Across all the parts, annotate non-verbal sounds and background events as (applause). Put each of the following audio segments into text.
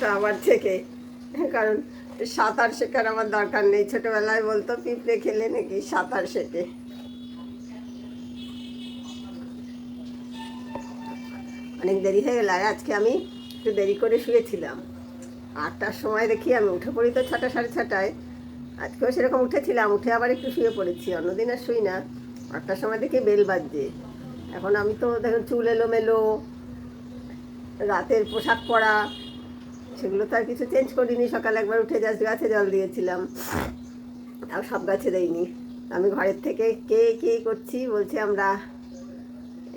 তো আমার থেকে। কারণ সাঁতার শেখার আমার দরকার নেই। ছোটবেলায় বলতো, পিঁপড়ে খেলে নাকি সাঁতার শেখে। অনেক দেরি হয়ে গেল, আর আজকে আমি একটু দেরি করে শুয়েছিলাম। আটটার সময় দেখি আমি উঠে পড়ি তো ছটা, সাড়ে ছটায়। আজকেও সেরকম উঠেছিলাম, উঠে আবার একটু শুয়ে পড়েছি। অন্যদিন আর শুই না। আটটার সময় দেখি বেল বাজছে। এখন আমি তো দেখুন, চুল এলোমেলো, রাতের পোশাক পরা সেগুলো তো আর কিছু চেঞ্জ করিনি। সকালে একবার উঠে জাস্ট গাছে জল দিয়েছিলাম। আর সব গাছে দেইনি। আমি ঘরের থেকে কে কে করছি বলছি আমরা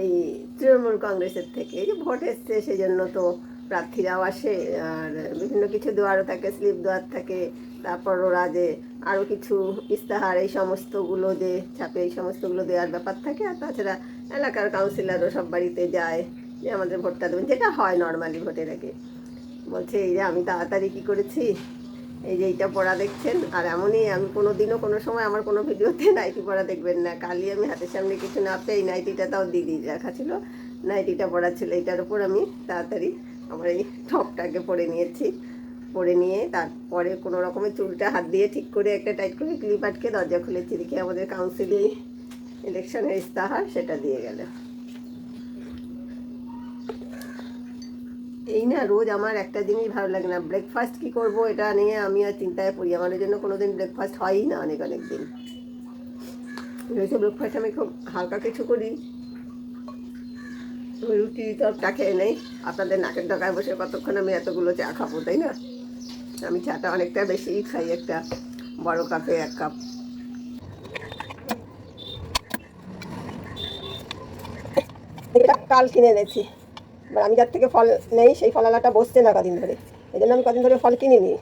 এই তৃণমূল কংগ্রেসের থেকে। এই যে ভোট এসছে সেই জন্য তো প্রার্থীরাও আসে আর বিভিন্ন কিছু দেওয়ারও থাকে স্লিপ দেওয়ার থাকে। তারপর ওরা যে আরও কিছু ইস্তাহার, এই সমস্তগুলো যে ছাপে, এই সমস্তগুলো দেওয়ার ব্যাপার থাকে। আর তাছাড়া এলাকার কাউন্সিলরও সব বাড়িতে যায় যে আমাদের ভোটটা দেবেন। যেটা হয় নর্মালি ভোটের আগে। বলছে, এই যে আমি তাড়াতাড়ি কী করেছি? এই যে এইটা পড়া দেখছেন? আর এমনই, আমি কোনো দিনও কোনো সময় আমার কোনো ভিডিওতে (laughs) নাইটি পড়া দেখবেন না। কালই আমি হাতের সামনে কিছু না পেয়ে এই নাইটিটা তাও দিদি রাখা ছিল, নাইটিটা পড়া ছিল এইটার উপর আমি তাড়াতাড়ি আমার এই টপটাকে পরে নিয়েছি। পরে নিয়ে তারপরে কোনো রকমের চুলটা হাত দিয়ে ঠিক করে একটা টাইট করে ক্লিপ আটকে দরজা খুলেছি। দেখি আমাদের কাউন্সিলে ইলেকশনের ইস্তাহার, সেটা দিয়ে গেল। এই না, রোজ আমার একটা জিনিস ভালো লাগে না। ব্রেকফাস্ট কি করব এটা নিয়ে আমি আর চিন্তায় পড়ি। আমার জন্য কোনো দিন ব্রেকফাস্ট হয়ই না অনেক অনেক দিন। রয়েছে ব্রেকফাস্ট আমি খুব হালকা কিছু করি। রুটি চা খেয়ে নেই। আপনাদের নাকের ডগায় বসে কতক্ষণ আমি এতগুলো চা খাব, তাই না? আমি চাটা অনেকটা বেশি খাই একটা বড় কাপে এক কাপ। কাল কিনে এনেছি। এবার আমি যার থেকে ফল নেই, সেই ফলালাটা বসছে না কদিন ধরে। এই জন্য আমি কদিন ধরে ফল কিনিনি।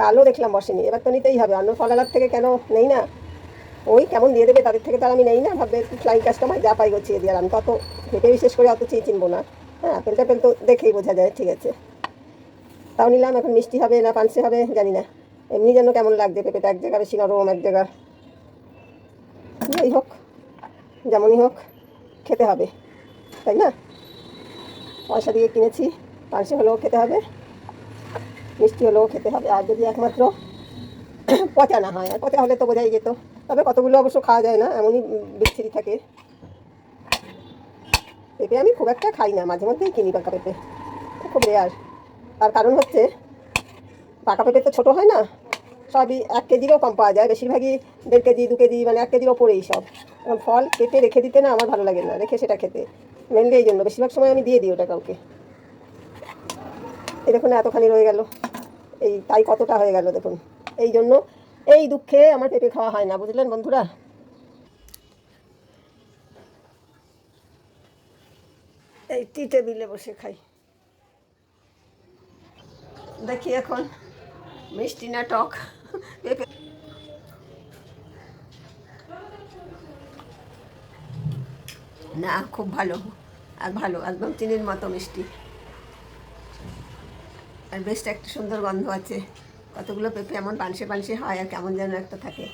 কালও দেখলাম বসেনি। এবার তো নিতেই হবে। অন্য ফলালার থেকে কেন নেই না? ওই কেমন দিয়ে দেবে, তাদের থেকে তো আমি নেই না। ভাববে ফ্লাইং কাস্টমার যা পাই গছিয়ে দিয়ে আমি কত ভেবে বিশেষ করে অত চেয়ে চিনবো না। হ্যাঁ আপেল টাপেল তো দেখেই বোঝা যায়, ঠিক আছে। তাও নিলাম, এখন মিষ্টি হবে না পানসে হবে, জানি না। এমনি যেন কেমন লাগছে, পেঁপেটা এক জায়গা বেশি নরম এক জায়গা যাই হোক, যেমনই হোক, খেতে হবে। তাই না? পয়সা দিয়ে কিনেছি পানসে হলেও খেতে হবে মিষ্টি হলেও খেতে হবে, আর যদি একমাত্র পচা না হয়, আর পচা হলে তো বোঝাই যেত। তবে কতগুলো অবশ্য খাওয়া যায় না, এমনই বিচ্ছিরি থাকে। পেঁপে আমি খুব একটা খাই না, মাঝে মধ্যেই কিনি পাকা পেঁপে। খুব রেয়ার তার কারণ হচ্ছে, পাকা পেঁপে তো ছোটো হয় না, সবই এক কেজিরও কম পাওয়া যায়, বেশিরভাগই দেড় কেজি, দু কেজি মানে এক কেজির ওপরেই সব। ফল কেটে রেখে দিতে না আমার ভালো লাগে না, রেখে সেটা খেতে। মেনলি এই জন্য। বেশিরভাগ সময় আমি দিয়ে দিই ওটা কাউকে। এই দেখুন এতখানি রয়ে গেল। এই তাই কতটা হয়ে গেল দেখুন। এই জন্য এই দুঃখে আমার পেঁপে খাওয়া হয় না, বুঝলেন বন্ধুরা? এই টি টেবিলে বসে খাই। দেখি এখন মিষ্টি না টক? পেঁপে না, খুব ভালো। আর ভালো একদম চিনির মতো মিষ্টি। আর বেশ একটা সুন্দর গন্ধ আছে। কতগুলো পেঁপে এমন পানসে পানসে হয় আর কেমন যেন একটা থাকে।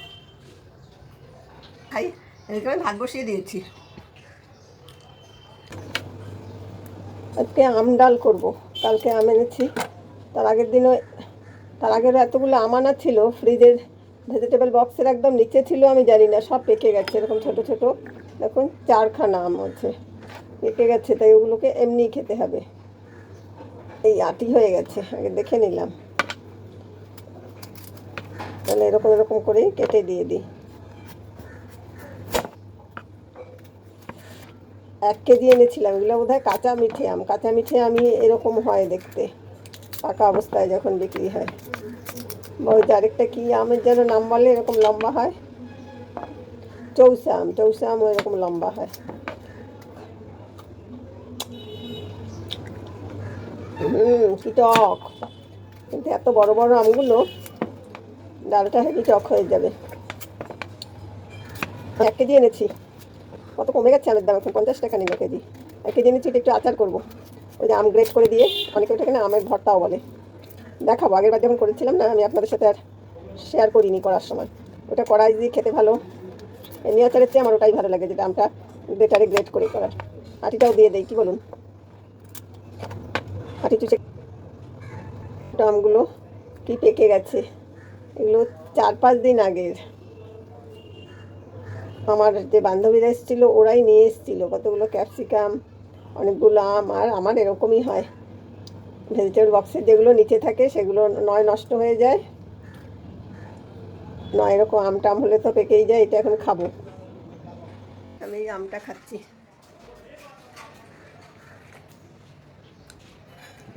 খাই এদিকে আমি ভাত বসিয়ে দিয়েছি। আজকে আম ডাল করব। কালকে আম এনেছি। তার আগের দিনও, তার আগের এতগুলো আম আনা ছিল। ফ্রিজের ভেজিটেবল বক্সের একদম নিচে ছিল, আমি জানি না, সব পেকে গেছে, এরকম ছোট ছোট। দেখুন, চারখানা আম আছে। পেকে গেছে, তাই ওগুলোকে এমনি খেতে হবে। এই আটি হয়ে গেছে, আগে দেখে নিলাম। তাহলে এরকম এরকম করেই কেটে দিয়ে দিই। এক কেজি এনেছিলাম, এগুলো বোধ হয় কাঁচা মিঠে আম। কাঁচা মিঠে আমি এরকম হয় দেখতে, পাকা অবস্থায় যখন বিক্রি হয়। বা যে আরেকটা কী আমের যেন নাম বলে, এরকম লম্বা হয়? চৌসা আম চৌসা আম এরকম লম্বা হয়। হুম কি টক। কিন্তু এত বড় বড় আমগুলো ডালটা হেভি টক হয়ে যাবে। এক কেজি এনেছি। কত কমে গেছে আমের দাম এখন? পঞ্চাশ টাকা নিল কেজি। এক কেজি এনেছি একটু আচার করব। ওই যে আম গ্রেড করে দিয়ে, অনেকে ওটাকে না আমের ভর্তাও বলে। দেখাবো, আগের বার যখন করেছিলাম না, আমি আপনাদের সাথে আর শেয়ার করিনি করার সময়। ওটা কড়াই দিয়ে খেতে ভালো। এমনি আচারের চেয়ে আমার ওটাই ভালো লাগে, যেটা আমটা বেটারে গ্রেড করে করার। আটিটাও দিয়ে দেই, কি বলুন? আটি চুচে আমগুলো কি পেকে গেছে? এগুলো চার পাঁচ দিন আগের। আমার যে বান্ধবীরা এসেছিল, ওরাই নিয়ে এসেছিল। কতগুলো ক্যাপসিকাম, অনেকগুলো আম, আর আমার এরকমই হয়। ভেজিটেবল বক্সের যেগুলো নিচে থাকে, সেগুলো নয় নষ্ট হয়ে যায়। নয় এরকম আম টাম হলে তো পেকেই যায়, এটা এখন খাব। আমি আমটা খাচ্ছি।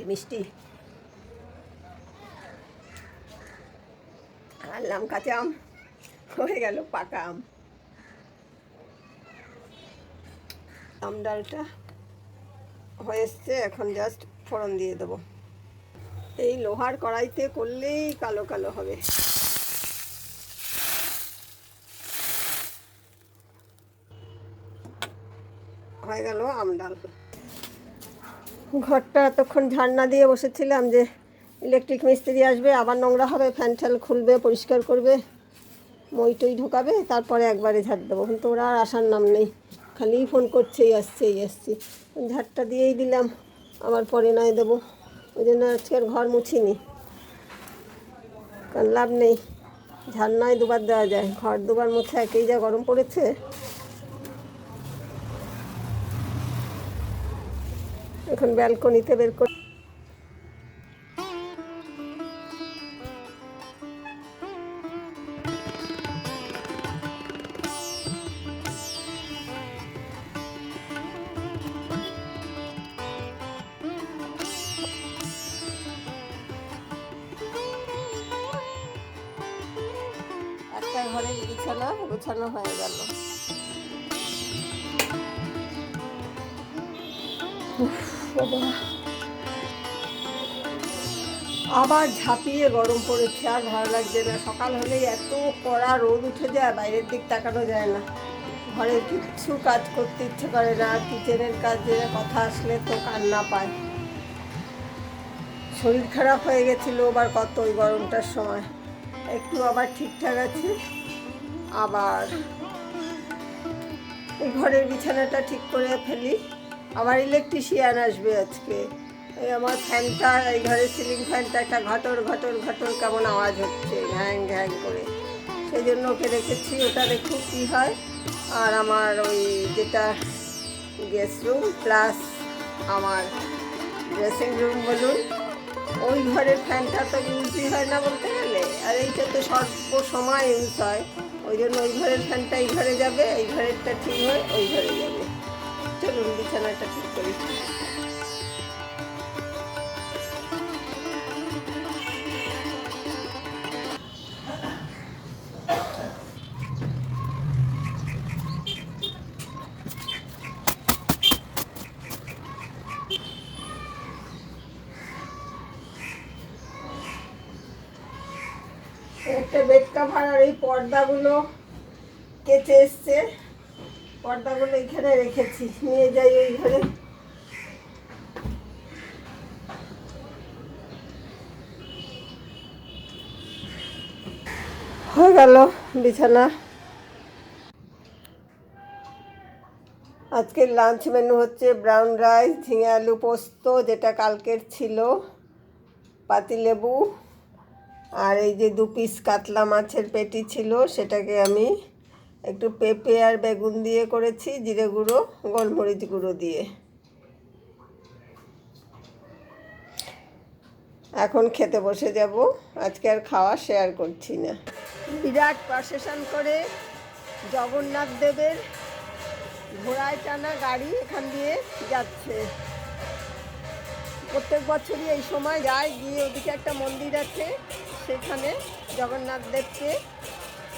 মিষ্টি। আনলাম কাঁচা আম, হয়ে গেল পাকা আম। আম ডালটা হয়ে এসছে, এখন জাস্ট ফোড়ন দিয়ে দেবো। এই লোহার কড়াইতে করলেই কালো কালো হবে। হয়ে গেল আম ডাল। ঘরটা এতক্ষণ ঝাড়না দিয়ে বসেছিলাম যে ইলেকট্রিক মিস্ত্রি আসবে, আবার নোংরা হবে, ফ্যান ট্যান খুলবে, পরিষ্কার করবে, মই টই ঢোকাবে, তারপরে একবারে ঝাড় দেবো। কিন্তু ওরা আর আসার নাম নেই। খালি ফোন করছে, এই আসছে, এই আসছি। ঝাড়টা দিয়েই দিলাম, আবার পরে নয় দেবো। ওই জন্য আজকে আর ঘর মুছিনি। কারণ লাভ নেই। ঝাড় নয় দুবার দেওয়া যায়। ঘর দুবার মুছে একেই যা গরম পড়েছে। এখন ব্যালকনিতে বের করে একটা ঘরের বিছানা গোছানো হয়ে গেল। বাবা। আবার ঝাঁপিয়ে গরম পড়েছে, আর ভালো লাগছে না। সকাল হলেই এত কড়া রোদ উঠে যায়, বাইরের দিক তাকানো যায় না। ঘরে কিচ্ছু কাজ করতে ইচ্ছে করে না, কিচেনের কাজে কথা আসলে তো কান্না পায়। শরীর খারাপ হয়ে গেছিল আবার কত ওই গরমটার সময়। একটু আবার ঠিকঠাক আছে, আবার এই ঘরের বিছানাটা ঠিক করে ফেলি। আবার ইলেকট্রিশিয়ান আসবে আজকে। এই আমার ফ্যানটা, এই ঘরের সিলিং ফ্যানটা একটা ঘটর ঘটর ঘটর কেমন আওয়াজ হচ্ছে, ঘ্যাং ঘ্যাং করে। সেই জন্য ওকে রেখেছি, ওটা দেখুক কী হয়। আর আমার ওই যেটা গেস্ট রুম প্লাস আমার ড্রেসিং রুম বলুন, ওই ঘরের ফ্যানটা তো ইউজই হয় না বলতে গেলে। আর এইটা তো সর্ব সময় ইউজ হয়। ওই জন্য ওই ঘরের ফ্যানটা এই ঘরে যাবে, এই ঘরেরটা ঠিক হয়, ওই ঘরে যাবে। চলুন বিছানাটা ঠিক করি। একটা বেড কাভার এই পর্দাগুলো কেচে এসছে। পর্দাগুলো এখানে রেখেছি। নিয়ে যাই ওই ঘরে। হয়ে গেল বিছানা। আজকের লাঞ্চ মেনু হচ্ছে ব্রাউন রাইস ঝিঙে আলু পোস্ত, যেটা কালকের ছিল পাতিলেবু আর এই যে দু পিস কাতলা মাছের পেটি ছিল, সেটাকে আমি একটু পেঁপে আর বেগুন দিয়ে করেছি, জিরে গুঁড়ো, গোলমরিচ গুঁড়ো দিয়ে। এখন খেতে বসে যাব, আজকে আর খাওয়া শেয়ার করছি না। বিরাট প্রসেশন করে জগন্নাথ দেবের ঘোড়ায় টানা গাড়ি এখান দিয়ে যাচ্ছে। প্রত্যেক বছরই এই সময় যায়, গিয়ে ওদিকে একটা মন্দির আছে, সেখানে জগন্নাথ দেবকে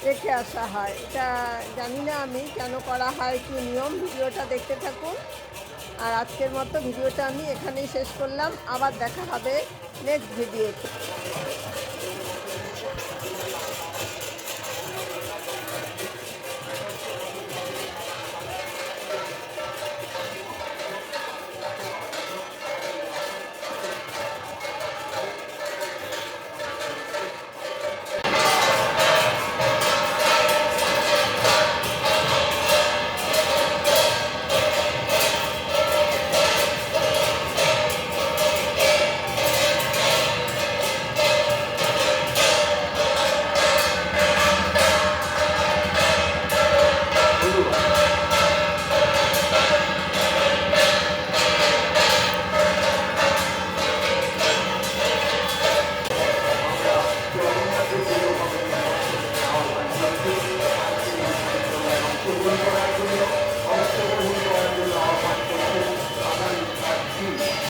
রেখে আসা হয়। এটা জানি না আমি কেন করা হয়, কি নিয়ম, ভিডিওটা দেখতে থাকুন। আর আজকের মতো ভিডিওটা আমি এখানেই শেষ করলাম। আবার দেখা হবে নেক্সট ভিডিওতে